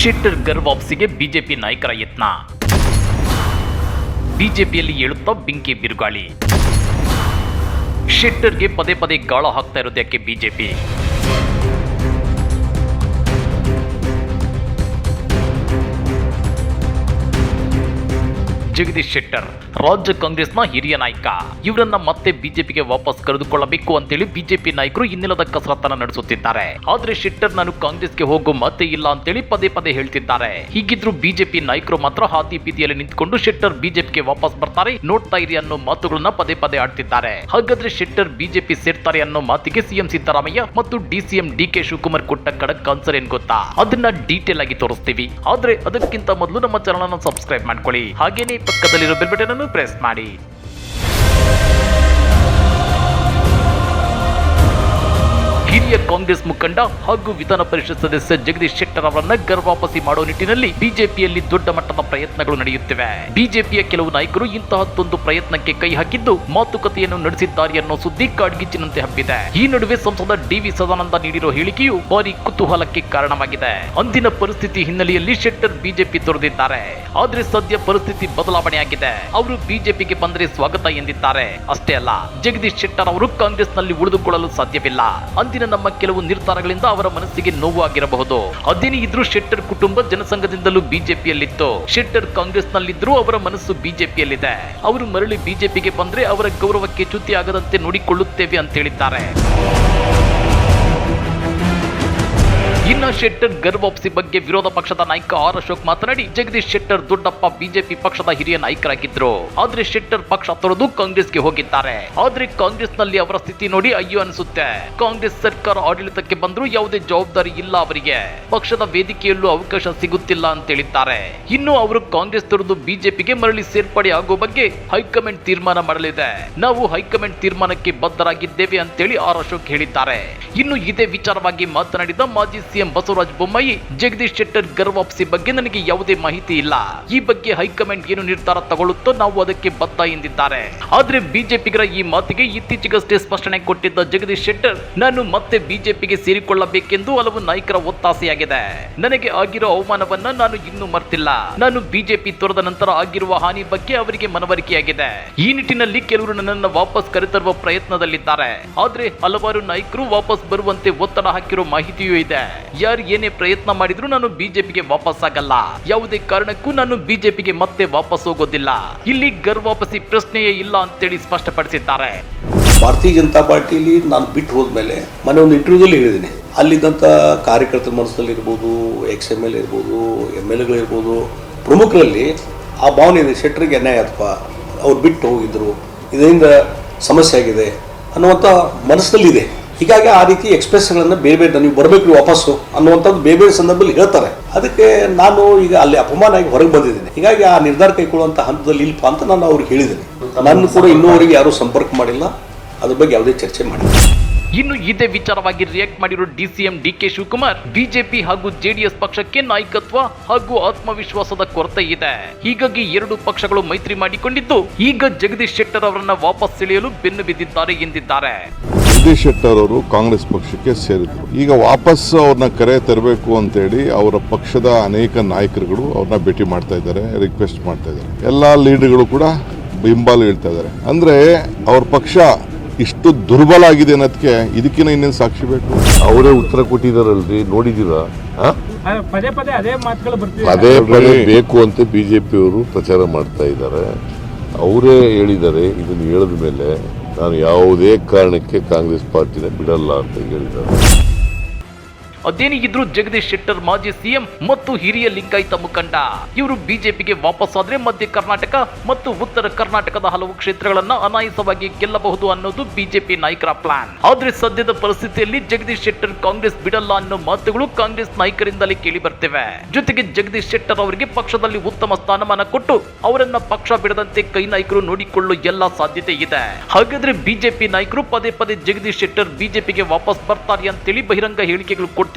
Shettar ಗರ್ವಾಪ್ಸಿಗೆ BJP ನಾಯಕರ ಯತ್ನ. ಬಿಜೆಪಿಯಲ್ಲಿ ಏಳುತ್ತಾ ಬೆಂಕಿ ಬಿರುಗಾಳಿ. ಶೆಟ್ಟರ್ಗೆ ಪದೇ ಪದೇ ಗಾಳ ಹಾಕ್ತಾ ಇರೋದಕ್ಕೆ ಬಿಜೆಪಿ? ಜಗದೀಶ್ ಶೆಟ್ಟರ್, ರಾಜ್ಯ ಕಾಂಗ್ರೆಸ್ನ ಹಿರಿಯ ನಾಯಕ. ಇವರನ್ನ ಮತ್ತೆ ಬಿಜೆಪಿಗೆ ವಾಪಸ್ ಕರೆದುಕೊಳ್ಳಬೇಕು ಅಂತೇಳಿ ಬಿಜೆಪಿ ನಾಯಕರು ಇನ್ನಿಲ್ಲದ ಕಸರತ್ತನ್ನ ನಡೆಸುತ್ತಿದ್ದಾರೆ. ಆದ್ರೆ ಶೆಟ್ಟರ್ ನಾನು ಕಾಂಗ್ರೆಸ್ಗೆ ಹೋಗೋ ಮತ್ತೆ ಇಲ್ಲ ಅಂತೇಳಿ ಪದೇ ಪದೇ ಹೇಳ್ತಿದ್ದಾರೆ. ಹೀಗಿದ್ರು ಬಿಜೆಪಿ ನಾಯಕರು ಮಾತ್ರ ಹಾದಿ ಬೀದಿಯಲ್ಲಿ ನಿಂತ್ಕೊಂಡು ಶೆಟ್ಟರ್ ಬಿಜೆಪಿಗೆ ವಾಪಸ್ ಬರ್ತಾರೆ ನೋಡ್ತಾ ಇರಿ ಅನ್ನೋ ಮಾತುಗಳನ್ನ ಪದೇ ಪದೇ ಆಡ್ತಿದ್ದಾರೆ. ಹಾಗಾದ್ರೆ ಶೆಟ್ಟರ್ ಬಿಜೆಪಿ ಸೇರ್ತಾರೆ ಅನ್ನೋ ಮಾತಿಗೆ ಸಿಎಂ ಸಿದ್ದರಾಮಯ್ಯ ಮತ್ತು ಡಿಸಿಎಂ ಡಿ ಕೆ ಶಿವಕುಮಾರ್ ಕೊಟ್ಟ ಕಡಕ್ ಆನ್ಸರ್ ಏನ್ ಗೊತ್ತಾ? ಅದನ್ನ ಡೀಟೇಲ್ ಆಗಿ ತೋರಿಸ್ತೀವಿ. ಆದ್ರೆ ಅದಕ್ಕಿಂತ ಮೊದಲು ನಮ್ಮ ಚಾನಲ್ ಸಬ್ಸ್ಕ್ರೈಬ್ ಮಾಡ್ಕೊಳ್ಳಿ. ಹಾಗೇನೇ ಪಕ್ಕದಲ್ಲಿರೋ ಬೆಲ್ ಬಟನ್ ಅನ್ನು ಪ್ರೆಸ್ ಮಾಡಿ. ಹಿರಿಯ ಕಾಂಗ್ರೆಸ್ ಮುಖಂಡ ಹಾಗೂ ವಿಧಾನ ಪರಿಷತ್ ಸದಸ್ಯ ಜಗದೀಶ್ ಶೆಟ್ಟರ್ ಅವರನ್ನ ಗರ್ವಾಪಸಿ ಮಾಡೋ ನಿಟ್ಟಿನಲ್ಲಿ ಬಿಜೆಪಿಯಲ್ಲಿ ದೊಡ್ಡ ಮಟ್ಟದ ಪ್ರಯತ್ನಗಳು ನಡೆಯುತ್ತಿವೆ. ಬಿಜೆಪಿಯ ಕೆಲವು ನಾಯಕರು ಇಂತಹದ್ದೊಂದು ಪ್ರಯತ್ನಕ್ಕೆ ಕೈ ಹಾಕಿದ್ದು ಮಾತುಕತೆಯನ್ನು ನಡೆಸಿದ್ದಾರೆ ಅನ್ನೋ ಸುದ್ದಿ ಕಾಡ್ಗಿಚ್ಚಿನಂತೆ ಹಬ್ಬಿದೆ. ಈ ನಡುವೆ ಸಂಸದ ಡಿವಿ ಸದಾನಂದ ನೀಡಿರೋ ಹೇಳಿಕೆಯು ಭಾರಿ ಕುತೂಹಲಕ್ಕೆ ಕಾರಣವಾಗಿದೆ. ಅಂದಿನ ಪರಿಸ್ಥಿತಿ ಹಿನ್ನೆಲೆಯಲ್ಲಿ ಶೆಟ್ಟರ್ ಬಿಜೆಪಿ ತೊರೆದಿದ್ದಾರೆ. ಆದ್ರೆ ಸದ್ಯ ಪರಿಸ್ಥಿತಿ ಬದಲಾವಣೆಯಾಗಿದೆ. ಅವರು ಬಿಜೆಪಿಗೆ ಬಂದರೆ ಸ್ವಾಗತ ಎಂದಿದ್ದಾರೆ. ಅಷ್ಟೇ ಅಲ್ಲ, ಜಗದೀಶ್ ಶೆಟ್ಟರ್ ಅವರು ಕಾಂಗ್ರೆಸ್ನಲ್ಲಿ ಉಳಿದುಕೊಳ್ಳಲು ಸಾಧ್ಯವಿಲ್ಲ. ಅಂದಿನ ನಮ್ಮ ಕೆಲವು ನಿರ್ಧಾರಗಳಿಂದ ಅವರ ಮನಸ್ಸಿಗೆ ನೋವು ಆಗಿರಬಹುದು ಅದೇನೇ ಇದ್ರೂ ಶೆಟ್ಟರ್ ಕುಟುಂಬ ಜನಸಂಘದಿಂದಲೂ ಬಿಜೆಪಿಯಲ್ಲಿತ್ತು. ಶೆಟ್ಟರ್ ಕಾಂಗ್ರೆಸ್ನಲ್ಲಿದ್ರೂ ಅವರ ಮನಸ್ಸು ಬಿಜೆಪಿಯಲ್ಲಿದೆ. ಅವರು ಮರಳಿ ಬಿಜೆಪಿಗೆ ಬಂದ್ರೆ ಅವರ ಗೌರವಕ್ಕೆ ಚ್ಯುತಿ ಆಗದಂತೆ ನೋಡಿಕೊಳ್ಳುತ್ತೇವೆ ಅಂತ ಹೇಳಿದ್ದಾರೆ. ಶೆಟ್ಟರ್ ಗರ್ವಾಪ್ಸಿ ಬಗ್ಗೆ ವಿರೋಧ ಪಕ್ಷದ ನಾಯಕ ಆರ್ ಅಶೋಕ್ ಮಾತನಾಡಿ, ಜಗದೀಶ್ ಶೆಟ್ಟರ್ ದೊಡ್ಡಪ್ಪ ಬಿಜೆಪಿ ಪಕ್ಷದ ಹಿರಿಯ ನಾಯಕರಾಗಿದ್ರು. ಆದ್ರೆ ಶೆಟ್ಟರ್ ಪಕ್ಷ ತೊರೆದು ಕಾಂಗ್ರೆಸ್ಗೆ ಹೋಗಿದ್ದಾರೆ. ಆದ್ರೆ ಕಾಂಗ್ರೆಸ್ನಲ್ಲಿ ಅವರ ಸ್ಥಿತಿ ನೋಡಿ ಅಯ್ಯೋ ಅನಿಸುತ್ತೆ. ಕಾಂಗ್ರೆಸ್ ಸರ್ಕಾರ ಆಡಳಿತಕ್ಕೆ ಬಂದ್ರು ಯಾವುದೇ ಜವಾಬ್ದಾರಿ ಇಲ್ಲ ಅವರಿಗೆ. ಪಕ್ಷದ ವೇದಿಕೆಯಲ್ಲೂ ಅವಕಾಶ ಸಿಗುತ್ತಿಲ್ಲ ಅಂತ ಹೇಳಿದ್ದಾರೆ. ಇನ್ನು ಅವರು ಕಾಂಗ್ರೆಸ್ ತೊರೆದು ಬಿಜೆಪಿಗೆ ಮರಳಿ ಸೇರ್ಪಡೆ ಆಗೋ ಬಗ್ಗೆ ಹೈಕಮಾಂಡ್ ತೀರ್ಮಾನ ಮಾಡಲಿದೆ. ನಾವು ಹೈಕಮಾಂಡ್ ತೀರ್ಮಾನಕ್ಕೆ ಬದ್ಧರಾಗಿದ್ದೇವೆ ಅಂತೇಳಿ ಆರ್ ಅಶೋಕ್ ಹೇಳಿದ್ದಾರೆ. ಇನ್ನು ಇದೇ ವಿಚಾರವಾಗಿ ಮಾತನಾಡಿದ ಮಾಜಿ ಸಿಎಂ ಬಸವರಾಜ ಬೊಮ್ಮಾಯಿ, ಜಗದೀಶ್ ಶೆಟ್ಟರ್ ಗರ್ ವಾಪಸಿ ಬಗ್ಗೆ ನನಗೆ ಯಾವುದೇ ಮಾಹಿತಿ ಇಲ್ಲ. ಈ ಬಗ್ಗೆ ಹೈಕಮಾಂಡ್ ಏನು ನಿರ್ಧಾರ ತಗೊಳ್ಳುತ್ತೋ ನಾವು ಅದಕ್ಕೆ ಬತ್ತ ಎಂದಿದ್ದಾರೆ. ಆದ್ರೆ ಬಿಜೆಪಿಗರ ಈ ಮಾತಿಗೆ ಇತ್ತೀಚೆಗಷ್ಟೇ ಸ್ಪಷ್ಟನೆ ಕೊಟ್ಟಿದ್ದ ಜಗದೀಶ್ ಶೆಟ್ಟರ್, ನಾನು ಮತ್ತೆ ಬಿಜೆಪಿಗೆ ಸೇರಿಕೊಳ್ಳಬೇಕೆಂದು ಹಲವು ನಾಯಕರ ಒತ್ತಾಸೆಯಾಗಿದೆ. ನನಗೆ ಆಗಿರೋ ಅವಮಾನವನ್ನ ನಾನು ಇನ್ನೂ ಮರ್ತಿಲ್ಲ. ನಾನು ಬಿಜೆಪಿ ತೊರೆದ ನಂತರ ಆಗಿರುವ ಹಾನಿ ಬಗ್ಗೆ ಅವರಿಗೆ ಮನವರಿಕೆಯಾಗಿದೆ. ಈ ನಿಟ್ಟಿನಲ್ಲಿ ಕೆಲವರು ನನ್ನನ್ನು ವಾಪಸ್ ಕರೆತರುವ ಪ್ರಯತ್ನದಲ್ಲಿದ್ದಾರೆ. ಆದ್ರೆ ಹಲವಾರು ನಾಯಕರು ವಾಪಸ್ ಬರುವಂತೆ ಒತ್ತಡ ಹಾಕಿರೋ ಮಾಹಿತಿಯೂ ಇದೆ. ಯಾರು ಏನೇ ಪ್ರಯತ್ನ ಮಾಡಿದ್ರು ನಾನು ಬಿಜೆಪಿಗೆ ವಾಪಸ್ ಆಗಲ್ಲ. ಯಾವುದೇ ಕಾರಣಕ್ಕೂ ನಾನು ಬಿಜೆಪಿಗೆ ಮತ್ತೆ ವಾಪಸ್ ಹೋಗೋದಿಲ್ಲ. ಇಲ್ಲಿ ಗರ್ವಾಪಸಿ ಪ್ರಶ್ನೆಯೇ ಇಲ್ಲ ಅಂತೇಳಿ ಸ್ಪಷ್ಟಪಡಿಸಿದ್ದಾರೆ. ಭಾರತೀಯ ಜನತಾ ಪಾರ್ಟಿಲಿ ನಾನು ಬಿಟ್ಟು ಹೋದ್ಮೇಲೆ ಮನೆ ಒಂದು ಇಂಟರ್ವ್ಯೂದಲ್ಲಿ ಹೇಳಿದ್ದೀನಿ. ಅಲ್ಲಿದ್ದಂಥ ಕಾರ್ಯಕರ್ತರ ಮನಸ್ಸಲ್ಲಿ ಇರ್ಬೋದು, ಎಕ್ಸ್ ಎಂ ಎಲ್ ಇರ್ಬೋದು ಎಂ ಎಲ್ ಎಗಳಿರ್ಬೋದು ಪ್ರಮುಖರಲ್ಲಿ ಆ ಭಾವನೆ ಇದೆ, ಶೆಟ್ಟರಿಗೆ ಅನ್ಯಾಯ ಅಥವಾ ಅವ್ರು ಬಿಟ್ಟು ಹೋಗಿದ್ರು, ಇದರಿಂದ ಸಮಸ್ಯೆ ಆಗಿದೆ ಅನ್ನುವಂಥ ಮನಸ್ಸಿನಲ್ಲಿದೆ ಹೀಗಾಗಿ ಆ ರೀತಿ ಎಕ್ಸ್ಪ್ರೆಸ್ಗಳನ್ನು ಬೇರೆ ಬೇರೆ ನೀವು ಬರಬೇಕು ವಾಪಸ್ಸು ಅನ್ನುವಂಥದ್ದು ಬೇರೆ ಬೇರೆ ಸಂದರ್ಭದಲ್ಲಿ ಹೇಳ್ತಾರೆ. ಅದಕ್ಕೆ ನಾನು ಈಗ ಅಲ್ಲಿ ಅಪಮಾನ ಆಗಿ ಹೊರಗೆ ಬಂದಿದ್ದೀನಿ. ಹೀಗಾಗಿ ಆ ನಿರ್ಧಾರ ಕೈಗೊಳ್ಳುವಂಥ ಹಂತದಲ್ಲಿ ಇಲ್ಪ ಅಂತ ನಾನು ಅವ್ರಿಗೆ ಹೇಳಿದ್ದೀನಿ. ನನ್ನ ಕೂಡ ಇನ್ನೂವರೆಗೆ ಯಾರೂ ಸಂಪರ್ಕ ಮಾಡಿಲ್ಲ. ಅದ್ರ ಬಗ್ಗೆ ಯಾವುದೇ ಚರ್ಚೆ ಮಾಡಿಲ್ಲ. ಇನ್ನು ಇದೇ ವಿಚಾರವಾಗಿ ರಿಯಾಕ್ಟ್ ಮಾಡಿರೋ DCM D K Shivakumar, BJP ಹಾಗೂ ಜೆಡಿಎಸ್ ಪಕ್ಷಕ್ಕೆ ನಾಯಕತ್ವ ಹಾಗೂ ಆತ್ಮವಿಶ್ವಾಸದ ಕೊರತೆ ಇದೆ. ಹೀಗಾಗಿ ಎರಡು ಪಕ್ಷಗಳು ಮೈತ್ರಿ ಮಾಡಿಕೊಂಡಿದ್ದು, ಈಗ ಜಗದೀಶ್ ಶೆಟ್ಟರ್ ಅವರನ್ನ ವಾಪಸ್ ಸೆಳೆಯಲು ಬೆನ್ನು ಬಿದ್ದಿದ್ದಾರೆ ಎಂದಿದ್ದಾರೆ. ಜಗದೀಶ್ ಶೆಟ್ಟರ್ ಅವರು ಕಾಂಗ್ರೆಸ್ ಪಕ್ಷಕ್ಕೆ ಸೇರಿದ್ರು. ಈಗ ವಾಪಸ್ ಅವ್ರನ್ನ ಕರೆ ತರಬೇಕು ಅಂತೇಳಿ ಅವರ ಪಕ್ಷದ ಅನೇಕ ನಾಯಕರುಗಳು ಅವ್ರನ್ನ ಭೇಟಿ ಮಾಡ್ತಾ ಇದ್ದಾರೆ ರಿಕ್ವೆಸ್ಟ್ ಮಾಡ್ತಾ ಇದ್ದಾರೆ. ಎಲ್ಲ ಲೀಡರ್ಗಳು ಕೂಡ ಬೆಂಬಲ ಹೇಳ್ತಾ ಇದ್ದಾರೆ. ಅಂದ್ರೆ ಅವ್ರ ಪಕ್ಷ ಇಷ್ಟು ದುರ್ಬಲ ಆಗಿದೆ ಅನ್ನೋದಕ್ಕೆ ಇದಕ್ಕಿಂತ ಇನ್ನೇನು ಸಾಕ್ಷಿ ಬೇಕು? ಅವರೇ ಉತ್ತರ ಕೊಟ್ಟಿದಾರಲ್ರಿ ನೋಡಿದೀರಾ? ಪದೇ ಪದೇ ಅದೇ ಮಾತುಗಳು ಬರ್ತಿದೆ. ಪದೇ ಪದೇ ಬೇಕು ಅಂತ ಬಿಜೆಪಿಯವರು ಪ್ರಚಾರ ಮಾಡ್ತಾ ಇದ್ದಾರೆ. ಅವರೇ ಹೇಳಿದ್ದಾರೆ ಇದನ್ನು ಹೇಳಿದ ಮೇಲೆ ನಾನು ಯಾವುದೇ ಕಾರಣಕ್ಕೆ ಕಾಂಗ್ರೆಸ್ ಪಾರ್ಟಿನ ಬಿಡಲ್ಲ ಅಂತ ಹೇಳಿದ್ದಾರೆ. ಅದೇನೇ ಇದ್ರು ಜಗದೀಶ್ ಶೆಟ್ಟರ್ ಮಾಜಿ ಸಿಎಂ ಮತ್ತು ಹಿರಿಯ ಲಿಂಗಾಯತ ಮುಖಂಡ. ಇವರು ಬಿಜೆಪಿಗೆ ವಾಪಸ್ ಆದ್ರೆ ಮಧ್ಯ ಕರ್ನಾಟಕ ಮತ್ತು ಉತ್ತರ ಕರ್ನಾಟಕದ ಹಲವು ಕ್ಷೇತ್ರಗಳನ್ನ ಅನಾಯಾಸವಾಗಿ ಗೆಲ್ಲಬಹುದು ಅನ್ನೋದು ಬಿಜೆಪಿ ನಾಯಕರ ಪ್ಲಾನ್ ಆದ್ರೆ ಸದ್ಯದ ಪರಿಸ್ಥಿತಿಯಲ್ಲಿ ಜಗದೀಶ್ ಶೆಟ್ಟರ್ ಕಾಂಗ್ರೆಸ್ ಬಿಡಲ್ಲ ಅನ್ನೋ ಮಾತುಗಳು ಕಾಂಗ್ರೆಸ್ ನಾಯಕರಿಂದಲೇ ಕೇಳಿ ಬರ್ತಿವೆ. ಜೊತೆಗೆ ಜಗದೀಶ್ ಶೆಟ್ಟರ್ ಅವರಿಗೆ ಪಕ್ಷದಲ್ಲಿ ಉತ್ತಮ ಸ್ಥಾನಮಾನ ಕೊಟ್ಟು ಅವರನ್ನ ಪಕ್ಷ ಬಿಡದಂತೆ ಕೈ ನಾಯಕರು ನೋಡಿಕೊಳ್ಳುವ ಎಲ್ಲ ಸಾಧ್ಯತೆ ಇದೆ. ಹಾಗಾದ್ರೆ ಬಿಜೆಪಿ ನಾಯಕರು ಪದೇ ಪದೇ ಜಗದೀಶ್ ಶೆಟ್ಟರ್ ಬಿಜೆಪಿಗೆ ವಾಪಸ್ ಬರ್ತಾರೆ ಅಂತೇಳಿ ಬಹಿರಂಗ ಹೇಳಿಕೆಗಳು ಕೊಡ್ತಿರೋದು